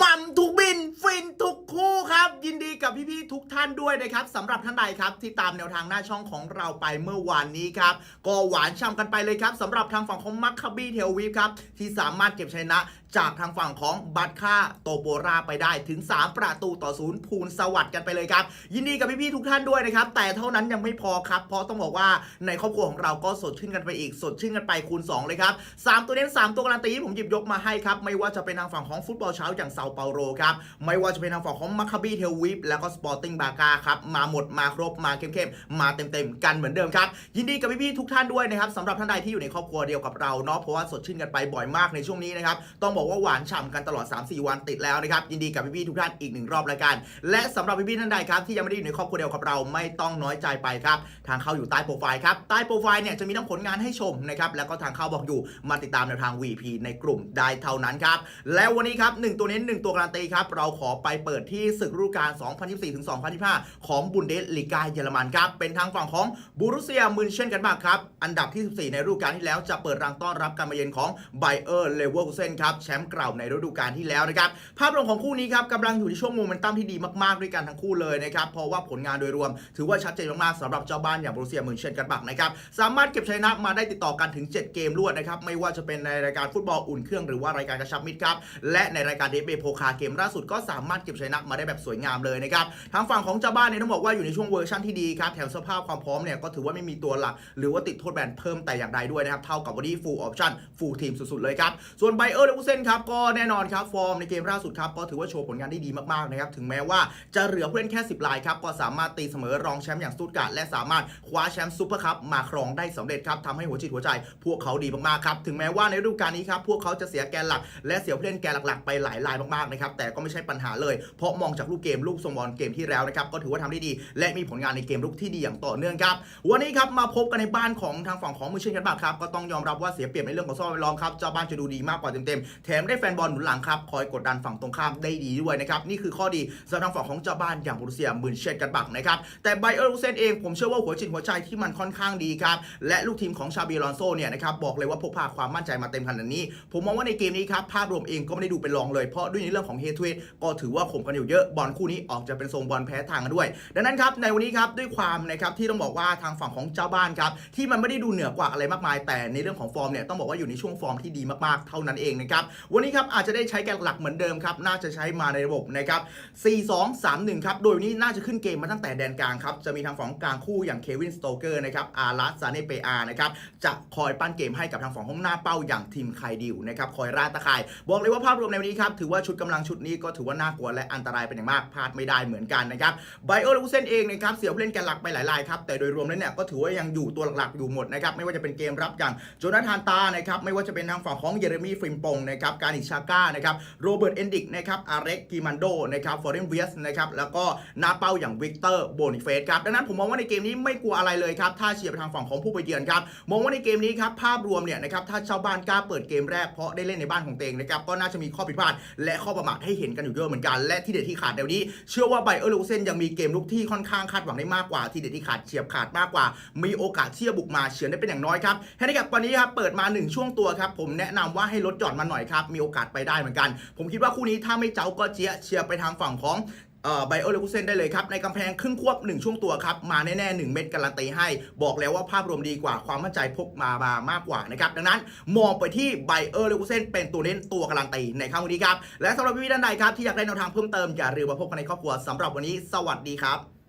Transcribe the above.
มัมทุกบินฟินทุกคู่ครับ ยินดีกับพี่ๆทุกท่านด้วยนะครับสำหรับท่านใดครับที่ตามแนวทางหน้าช่องของเราไปเมื่อวานนี้ครับ ก็หวานช่ำกันไปเลยครับสำหรับทางฝั่งของมัคคาบีเทลวีฟครับที่สามารถเก็บชนะ จากทางฝั่งของบัตค่าโตโปราไปได้ถึง 3 ประตูต่อศูนย์ภูลสวัสดิ์กันไปเลยครับ ยินดีกับพี่ๆทุกท่านด้วยนะครับ แต่เท่านั้นยังไม่พอครับ เพราะต้องบอกว่าในครอบครัวของเราก็สดชื่นกันไปอีก สดชื่นกันไปคูณ 2 เลยครับสามตัวเน้นสามตัวการันตีที่ผมหยิบยกมาให้ครับ ไม่ว่าจะเป็นทางฝั่งของฟุตบอลเช้าอย่างเซาเปาโรครับไม่ว่าจะเป็นทางฝั่งของมัคคาบีเทลวีฟแล้วก็สปอร์ติ้งบากาครับมาหมดมาครบมาเข้มๆมาเต็มๆกันเหมือนเดิมครับยินดีกับพี่ๆทุกท่านด้วยนะครับสำหรับท่านใดที่อยู่ในครอบครัวเดียวกับเราเนาะเพราะว่าสดชื่นกันไปบ่อยมากในช่วงนี้นะครับต้องบอกอกว่าหวานฉ่ำกันตลอด 3-4 วันติดแล้วนะครับ ยินดีกับพี่ๆทุกท่านอีกหนึ่งรอบรายการ และสำหรับพี่ๆท่านใดครับที่ยังไม่ได้อยู่ในครอบครัวเดียวกับเราไม่ต้องน้อยใจไปครับ ทางเข้าอยู่ใต้โปรไฟล์ครับ ใต้โปรไฟล์เนี่ยจะมีทั้งผลงานให้ชมนะครับ แล้วก็ทางเข้าบอกอยู่มาติดตามแนวทาง VP ในกลุ่มได้เท่านั้นครับ และวันนี้ครับหนึ่งตัวเน้นหนึ่งตัวการันตีครับ เราขอไปเปิดที่ศึกฤดูกาล 2024-2025 ของบุนเดสลีกาเยอรมันครับ เป็นทางฝั่งของบูรุเซียมุนเช่นกันบ้างครับ อันดับที่ 14 ในฤดูกาลที่แล้วจะเปิดรังต้อนรับการมาเยือนของไบเออร์เลเวอร์คูเซนครับแชมป์เก่าในฤดูกาลที่แล้วนะครับ ภาพรวมของคู่นี้ครับกำลังอยู่ในช่วงโมเมนตัมที่ดีมากๆด้วยกันทั้งคู่เลยนะครับ เพราะว่าผลงานโดยรวม ถือว่าชัดเจนมากๆสำหรับเจ้าบ้านอย่างบรูเซียมุนเชนกันบ้างนะครับ สามารถเก็บชัยชนะมาได้ติดต่อกันถึง 7 เกมรวดนะครับ ไม่ว่าจะเป็นในรายการฟุตบอลอุ่นเครื่องหรือว่ารายการกระชับมิตรครับ และในรายการเดฟเบโพคาเกมล่าสุดก็สามารถเก็บชัยชนะมาได้แบบสวยงามเลยนะครับ ทางฝั่งของเจ้าบ้านเนี่ยต้องบอกว่าอยู่ในช่วงเวอร์ชันที่ดีครับ แถมสภาพความพร้อมเนี่ยก็ถือว่าไม่มีตัวหลัก หรือว่าติดโทษแบนเพิ่มแต่อย่างใดด้วยนะครับ เท่ากับวันนี้ full option full team สุดๆเลยครับ ส่วนไบเออร์เลวูเซนครับก็แน่นอนครับฟอร์มในเกมล่าสุดครับก็ถือว่าโชว์ผลงานได้ดีมากๆนะครับถึงแม้ว่าจะเหลือผู้เล่นแค่ 10รายครับก็สามารถตีเสมอรองแชมป์อย่างสตุตการ์ดและสามารถคว้าแชมป์ซูเปอร์คัพมาครองได้สำเร็จครับทำให้หัวจิตหัวใจ พวกเขาดีมากๆครับถึงแม้ว่าในฤดูกาลนี้ครับพวกเขาจะเสียแกนหลัก และเสียผู้เล่นแกนหลักๆ ไปหลายรายมากๆนะครับแต่ก็ไม่ใช่ปัญหาเลย เพราะมองจากลูกเกมลูกทรงบอลเกมที่แล้วนะครับก็ถือว่าทำได้ดี และมีผลงานในเกมลุกที่ดีอย่างต่อเนื่องครับวันนี้ครับมาพบกันในบ้านของทางฝั่งของมือเช่นกันบ้างครับก็ต้องยอมรับว่าเสียเปรียบในเรื่องของสภาพแวดล้อมครับเจ้าบ้านจะดูดีมากกว่าเต็มๆแถมได้แฟนบอลหนุนหลังครับคอยกดดันฝั่งตรงข้ามได้ดีด้วยนะครับนี่คือข้อดีสำหรับทางฝั่งของเจ้าบ้านอย่างบรูเซียมืนเช่นกันบ้างนะครับแต่ไบเออร์ลูเซนเองผมเชื่อว่าหัวจิตหัวใจที่มันค่อนข้างดีครับและลูกทีมของชาบีลอนโซเนี่ยนะครับบอกเลยว่าพกพาความมั่นใจมาเต็มขนาดนี้ ผมมองว่าในเกมนี้ครับภาพรวมเองก็ไม่ได้ดูเป็นรองเลยเพราะด้วยในเรื่องของเฮทเวทก็ถือว่าข่มกันอยู่เยอะบอลคู่นี้ออกจะเป็นทรงบอลแพ้ทางกันด้วย ดังนั้นครับในวันนี้ครับด้วยความนะครับที่ต้องบอกว่าทางฝั่งของเจ้าบ้านครับที่มันไม่ได้ดูเหนือกว่าอะไรมากมาย แต่ในเรื่องของฟอร์มเนี่ยต้องบอกว่าอยู่ในช่วงฟอร์มที่ดีมากๆเท่านั้นเองนะครับวันนี้ครับอาจจะได้ใช้แกนหลักเหมือนเดิมครับน่าจะใช้มาในระบบนะครับ 4-2-3-1 ครับ โดยวันนี้น่าจะขึ้นเกมมาตั้งแต่แดนกลางครับ จะมีทางฝั่งกลางคู่อย่างเควินสโตเกอร์นะครับอารัสซาเนเปอานะครับจะคอยปั้นเกมให้กับทางฝั่งของหน้าเป้าอย่างทีมไคดิวนะครับคอยราดตะข่าย บอกเลยว่าภาพรวมในวันนี้ครับถือว่าชุดกำลังชุดนี้ก็ถือว่าน่ากลัวและอันตรายเป็นอย่างมากพลาดไม่ได้เหมือนกันนะครับไบโอลูเซนเองนะครับเสียผู้เล่นแกนหลักไปหลายรายครับแต่โดยรวมแล้วเนี่ยก็ถือว่ายังอยู่ตัวหลักๆอยู่หมดนะครับไม่ว่าจะเป็นเกมรับอย่างโจนาธานตานะครับไม่ว่าจะเป็นทางฝั่งของเยเรมีฟริมปงนะครับการิชาก้านะครับโรเบิร์ตเอนดิกนะครับอาร์เร็กกิมันโดนะครับฟอร์เรนเวียสนะครับแล้วก็หน้าเป้าอย่างวิกเตอร์โบนิเฟสครับดังนั้นผมมองว่าในเกมนี้ไม่กลัวอะไรเลยครับถ้าเชียร์ไปทางฝั่งของผู้ไปเยือนครับมองว่าในเกมนี้ครับภาพรวมเนี่ยนะครับถ้าชาวบ้านกล้าเปิดเกมแรกเพราะได้เล่นในบ้านของตัวเองนะครับก็น่าจะมีข้อผิดพลาด และข้อประมาทให้เห็นกันอยู่เยอะเหมือนกันและที่เด็ดที่ขาดเดี๋ยวนี้ เชื่อว่าไบเออร์ลูเซนยังมีเกมลุกที่ค่อนข้างคาดหวังได้มากกว่าที่เด็ดที่ขาดเฉียบขาดมากกว่า มีโอกาสที่จะบุกมาเฉือนได้เป็นอย่างน้อยครับแฮนดิแคปวันนี้ครับเปิดมา 1 ช่วงตัวครับผมแนะนำว่าให้ลดหย่อนมาหน่อยครับมีโอกาสไปได้เหมือนกัน ผมคิดว่าคู่นี้ถ้าไม่เจ้าก็เจี๊ยเชียร์ไปทางฝั่งของไบโอเลกุเซนได้เลยครับ ในกำแพงครึ่งควบ 1 ช่วงตัวครับ มาแน่ๆ 1 เม็ดการันตีให้ บอกแล้วว่าภาพรวมดีกว่าความมั่นใจพกมามามากกว่านะครับ ดังนั้นมองไปที่ไบเออร์เลกุเซนเป็นตัวเน้นตัวการันตีในครั้งนี้ครับ และสำหรับพี่ๆท่านใดครับ ที่อยากได้แนวทางเพิ่มเติมอย่าลืมมาพบกันในครอบครัวสำหรับวันนี้สวัสดีครับ